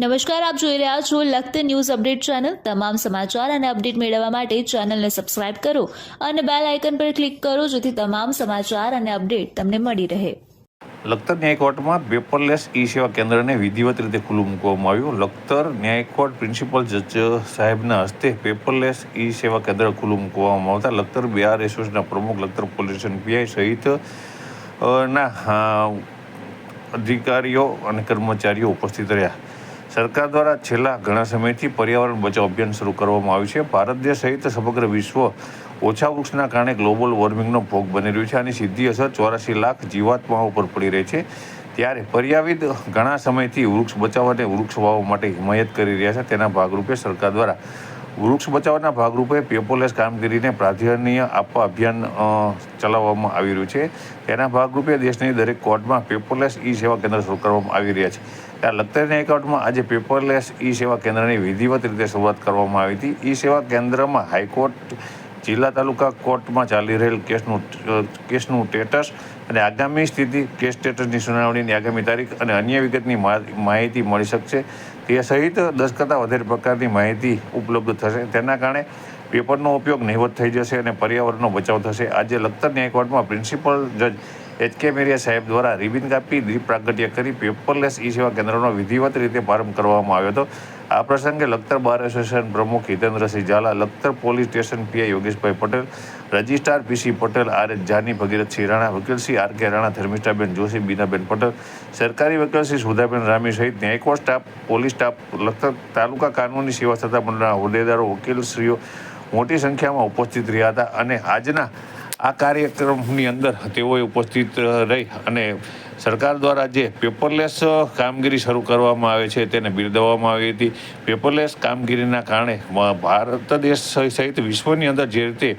નમસ્કાર, આપ જોઈ રહ્યા છો લખત ન્યૂઝ અપડેટ ચેનલ. તમામ સમાચાર અને અપડેટ મેળવવા માટે ચેનલને સબસ્ક્રાઇબ કરો અને બેલ આઇકન પર ક્લિક કરો જેથી તમામ સમાચાર અને અપડેટ તમને મળી રહે. લખતર ન્યાય કોર્ટમાં પેપરલેસ ઈ સેવા કેન્દ્રને વિધિવત રીતે ખુલ્લું મૂકવામાં આવ્યું. લખતર ન્યાય કોર્ટ પ્રિન્સિપલ જજ સાહેબના હસ્તે પેપરલેસ ઈ સેવા કેન્દ્ર ખુલ્લું મૂકવામાં આવતા લખતર બિહાર એસોસિએશનના પ્રમુખ, લખતર પોલીસ સ્ટેશન પીઆઈ સહિત ના અધિકારીઓ અને કર્મચારીઓ ઉપસ્થિત રહ્યા. સરકાર દ્વારા છેલ્લા ઘણા સમયથી પર્યાવરણ બચાવ અભિયાન શરૂ કરવામાં આવ્યું છે. ભારત દેશ સહિત સમગ્ર વિશ્વ ઓછા વૃક્ષના કારણે ગ્લોબલ વોર્મિંગનો ભોગ બની રહ્યું છે આની સીધી અસર ચોરાસી લાખ જીવાત્માઓ પર પડી રહી છે. ત્યારે પર્યાવિદ ઘણા સમયથી વૃક્ષ બચાવ અને વૃક્ષ વાવવા માટે હિમાયત કરી રહ્યા છે. તેના ભાગરૂપે સરકાર દ્વારા વૃક્ષ બચાવના ભાગરૂપે પેપરલેસ કામગીરીને પ્રાધાન્ય આપવા અભિયાન ચલાવવામાં આવી રહ્યું છે. તેના ભાગરૂપે દેશની દરેક કોર્ટમાં પેપરલેસ ઈ સેવા કેન્દ્ર શરૂ કરવામાં આવી રહ્યા છે. ત્યાં લખતરની ન્યાય કોર્ટમાં આજે પેપરલેસ ઈ સેવા કેન્દ્રની વિધિવત રીતે શરૂઆત કરવામાં આવી હતી. ઈ સેવા કેન્દ્રમાં હાઈકોર્ટ જિલ્લા તાલુકા કોર્ટમાં ચાલી રહેલ કેસનું કેસનું સ્ટેટસ અને આગામી સ્થિતિ, કેસ સ્ટેટસની સુનાવણીની આગામી તારીખ અને અન્ય વિગતની માહિતી મળી શકશે. તે સહિત દસ કરતાં વધારે પ્રકારની માહિતી ઉપલબ્ધ થશે. તેના કારણે પેપરનો ઉપયોગ નહિવત થઈ જશે અને પર્યાવરણનો બચાવ થશે. આજે લખતર ન્યાય કોર્ટમાં પ્રિન્સિપલ જજ એચ કે મેરિયા સાહેબ દ્વારા રિબિન કાપી દીપ પ્રાગટ્ય કરી પેપરલેસ ઈ સેવા કેન્દ્રનો વિધિવત રીતે પ્રારંભ કરવામાં આવ્યો હતો. આ પ્રસંગે લખતર બાર એસોસિએશન પ્રમુખ Hitendrasinh Zala, Lakhtar police station PI Yogeshbhai Patel, registrar PC Patel, R H Jani, Bhagirathsinh Rana, Vakilsinh R K Rana, Dharmishthaben Joshi, Binaben Patel, સરકારી વકીલશ્રી સુધાબેન રામી સહિત ન્યાયકોર્ટ staff, police staff, Lakhtar taluka કાનૂની સેવા સત્તા મંડળના હોદ્દેદારો, વકીલશ્રીઓ મોટી સંખ્યામાં ઉપસ્થિત રહ્યા હતા અને આજના આ કાર્યક્રમની અંદર તેઓએ ઉપસ્થિત રહી અને સરકાર દ્વારા જે પેપરલેસ કામગીરી શરૂ કરવામાં આવે છે તેને બિરદાવવામાં આવી હતી. પેપરલેસ કામગીરીના કારણે ભારત દેશ સહિત વિશ્વની અંદર જે રીતે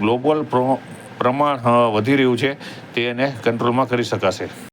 ગ્લોબલ પ્રમાણ વધી રહ્યું છે તેને કંટ્રોલમાં કરી શકાશે.